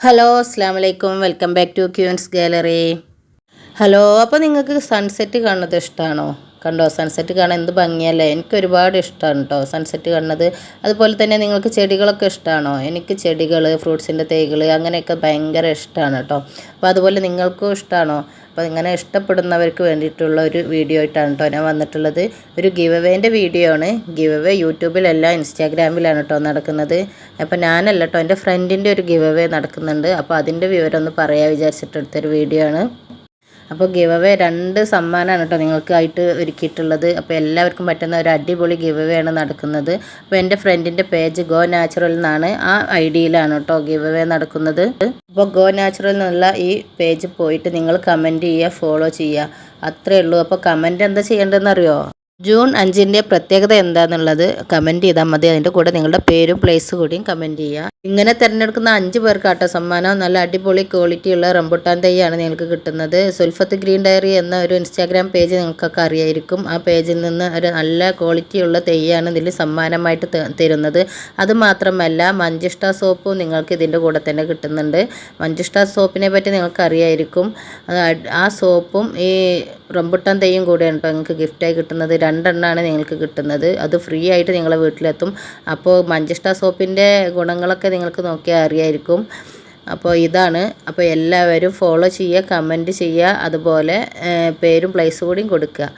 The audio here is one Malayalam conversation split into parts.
ഹലോ അസ്സാം വലൈക്കും welcome back to queen's gallery hello അപ്പോൾ നിങ്ങൾക്ക് സൺസെറ്റ് കാണുന്നത് ഇഷ്ടമാണോ കണ്ടോ സൺസെറ്റ് കാണാൻ എന്ത് ഭംഗിയല്ലേ? എനിക്ക് ഒരുപാട് ഇഷ്ടമാണ് കേട്ടോ സൺസെറ്റ് കാണുന്നത്. അതുപോലെ തന്നെ നിങ്ങൾക്ക് ചെടികളൊക്കെ ഇഷ്ടമാണോ എനിക്ക് ചെടികൾ ഫ്രൂട്ട്സിന്റെ തൈകൾ അങ്ങനെയൊക്കെ ഭയങ്കര ഇഷ്ടമാണ് കേട്ടോ അപ്പോൾ അതുപോലെ നിങ്ങൾക്കും ഇഷ്ടമാണോ അപ്പോൾ ഇങ്ങനെ ഇഷ്ടപ്പെടുന്നവർക്ക് വേണ്ടിയിട്ടുള്ള ഒരു വീഡിയോ ആയിട്ടാണ് കേട്ടോ ഞാൻ വന്നിട്ടുള്ളത്. ഒരു ഗിവ് അവേന്റെ വീഡിയോ ആണ്. ഗിവ് അവേ യൂട്യൂബിലല്ല ഇൻസ്റ്റാഗ്രാമിലാണ് കേട്ടോ നടക്കുന്നത്. അപ്പോൾ ഞാനല്ല കേട്ടോ എന്റെ ഫ്രണ്ടിന്റെ ഒരു ഗിവ് അവേ നടക്കുന്നുണ്ട്. അപ്പോൾ അതിന്റെ വിവരം ഒന്ന് പറയാൻ വിചാരിച്ചിട്ട് എടുത്തൊരു വീഡിയോ ആണ്. അപ്പോൾ ഗിവ് അവേ രണ്ട് സമ്മാനമാണ് കേട്ടോ നിങ്ങൾക്കായിട്ട് ഒരുക്കിയിട്ടുള്ളത്. അപ്പോൾ എല്ലാവർക്കും പറ്റുന്ന ഒരു അടിപൊളി ഗിവ് അവേ ആണ് നടക്കുന്നത്. അപ്പോൾ എന്റെ ഫ്രണ്ടിന്റെ പേജ് ഗോ നാച്ചുറൽ എന്നാണ് ആ ഐ ഡിയിലാണ് കേട്ടോ ഗിവ് അവേ നടക്കുന്നത്. അപ്പോൾ ഗോ നാച്ചുറൽ എന്നുള്ള ഈ പേജ് പോയിട്ട് നിങ്ങൾ കമന്റ് ചെയ്യുക ഫോളോ ചെയ്യുക. അത്രേ ഉള്ളൂ. അപ്പോൾ കമന്റ് എന്താ ചെയ്യേണ്ടതെന്ന് അറിയോ ജൂൺ അഞ്ചിന്റെ പ്രത്യേകത എന്താണെന്നുള്ളത് കമന്റ് ചെയ്താൽ മതി. അതിന്റെ കൂടെ നിങ്ങളുടെ പേരും പ്ലേസ് കൂടിയും കമന്റ് ചെയ്യുക. ഇങ്ങനെ തിരഞ്ഞെടുക്കുന്ന അഞ്ച് പേർക്ക് ആട്ട സമ്മാനം. നല്ല അടിപൊളി ക്വാളിറ്റി ഉള്ള റംബുട്ടാൻ തൈയാണ് നിങ്ങൾക്ക് കിട്ടുന്നത്. സുൽഫത്ത് ഗ്രീൻ ഡയറി എന്ന ഒരു ഇൻസ്റ്റാഗ്രാം പേജ് നിങ്ങൾക്കൊക്കെ അറിയായിരിക്കും. ആ പേജിൽ നിന്ന് ഒരു നല്ല ക്വാളിറ്റി ഉള്ള തൈയാണ് ഇതിൽ സമ്മാനമായിട്ട് തരുന്നത്. അത് മാത്രമല്ല മഞ്ചിഷ്ട സോപ്പും നിങ്ങൾക്ക് ഇതിന്റെ കൂടെ തന്നെ കിട്ടുന്നുണ്ട്. മഞ്ചിഷ്ട സോപ്പിനെ പറ്റി നിങ്ങൾക്ക് അറിയായിരിക്കും. ആ സോപ്പും ഈ റംബുട്ടാൻ തൈയും കൂടെയാണ് നിങ്ങൾക്ക് ഗിഫ്റ്റായി കിട്ടുന്നത്. രണ്ടെണ്ണമാണ് നിങ്ങൾക്ക് കിട്ടുന്നത്. അത് ഫ്രീ ആയിട്ട് നിങ്ങളെ വീട്ടിലെത്തും. അപ്പോൾ മഞ്ചിഷ്ട സോപ്പിന്റെ ഗുണങ്ങളൊക്കെ നിങ്ങൾക്ക് നോക്കിയാൽ അറിയായിരിക്കും. അപ്പോൾ ഇതാണ്. അപ്പോൾ എല്ലാവരും ഫോളോ ചെയ്യുക കമന്റ് ചെയ്യുക അതുപോലെ പേരും പ്ലേസ് കൂടിയും കൊടുക്കുക.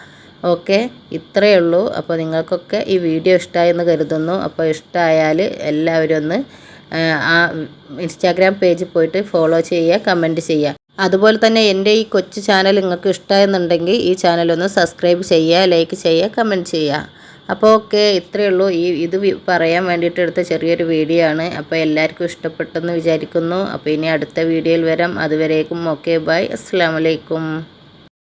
ഓക്കെ ഇത്രയേ ഉള്ളൂ. അപ്പോൾ നിങ്ങൾക്കൊക്കെ ഈ വീഡിയോ ഇഷ്ടമായെന്ന് കരുതുന്നു. അപ്പോൾ ഇഷ്ടമായാൽ എല്ലാവരും ഒന്ന് ആ ഇൻസ്റ്റാഗ്രാം പേജിൽ പോയിട്ട് ഫോളോ ചെയ്യുക കമന്റ് ചെയ്യുക. അതുപോലെ തന്നെ എന്റെ ഈ കൊച്ചു ചാനൽ നിങ്ങൾക്ക് ഇഷ്ടമായെന്നുണ്ടെങ്കിൽ ഈ ചാനലൊന്ന് സബ്സ്ക്രൈബ് ചെയ്യുക ലൈക്ക് ചെയ്യുക കമന്റ് ചെയ്യുക. അപ്പോൾ ഓക്കെ ഇത്രയേ ഉള്ളൂ. ഈ ഇത് പറയാൻ വേണ്ടിയിട്ട് എടുത്ത ചെറിയൊരു വീഡിയോ ആണ്. അപ്പോൾ എല്ലാവർക്കും ഇഷ്ടപ്പെട്ടെന്ന് വിചാരിക്കുന്നു. അപ്പോൾ ഇനി അടുത്ത വീഡിയോയിൽ വരാം. അതുവരേക്കും ഓക്കെ ബൈ. അസ്സാം വലൈക്കും